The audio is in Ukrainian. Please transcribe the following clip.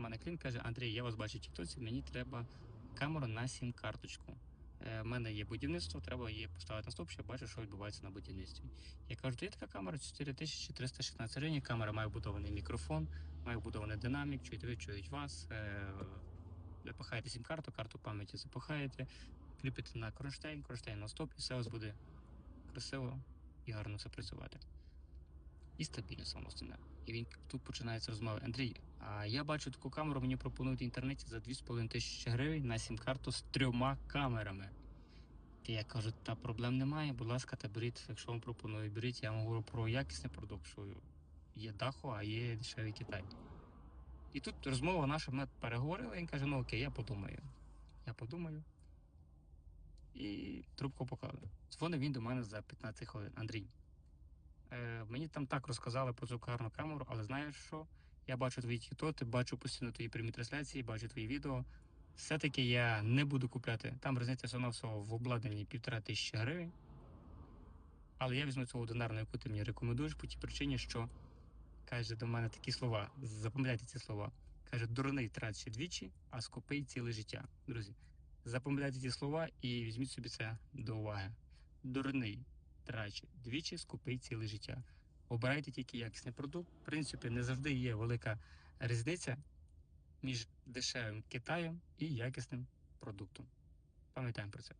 до мене клієнт, каже, Андрій, я вас бачу в тіктоці, мені треба камеру на сім-карточку. Е, в мене є будівництво, треба її поставити на стоп, щоб бачу, що відбувається на будівництві. Я кажу, то є така камера 4316 гривень, камера має вбудований мікрофон, має вбудований динамік, чують ви, чують вас. Е, запихаєте сім-карту, карту пам'яті запихаєте, кріпите на кронштейн, кронштейн на стоп, і все у вас буде красиво і гарно все працювати. І стабільно само основне. І він тут починається розмова. Андрій, а я бачу таку камеру, мені пропонують в інтернеті за 2,5 тисячі гривень на сім-карту з трьома камерами. І я кажу, та проблем немає, будь ласка, та беріть, якщо вам пропонують, беріть, я вам говорю про якісний продукт, що є Дахо, а є дешевий Китай. І тут розмова наша, ми переговорили, він каже, ну окей, я подумаю. Я подумаю. І трубку поклали. Дзвонив він до мене за 15 хвилин. Андрій. Е, мені там так розказали про цю гарну камеру, але знаєш що? Я бачу твої тіктоти, бачу постійно твої прямі трансляції, бачу твої відео. Все-таки я не буду купляти. Там різниця всього на в обладнанні півтора тисячі гривень. Але я візьму цю одинарну, яку ти мені рекомендуєш, по тій причині, що каже до мене такі слова. Запам'ятайте ці слова. Каже, дурний траче двічі, а скупий ціле життя. Друзі, запам'ятайте ці слова і візьміть собі це до уваги. Дурний траче двічі, скупий ціле життя. Обирайте тільки якісний продукт. В принципі, не завжди є велика різниця між дешевим Китаєм і якісним продуктом. Пам'ятаємо про це.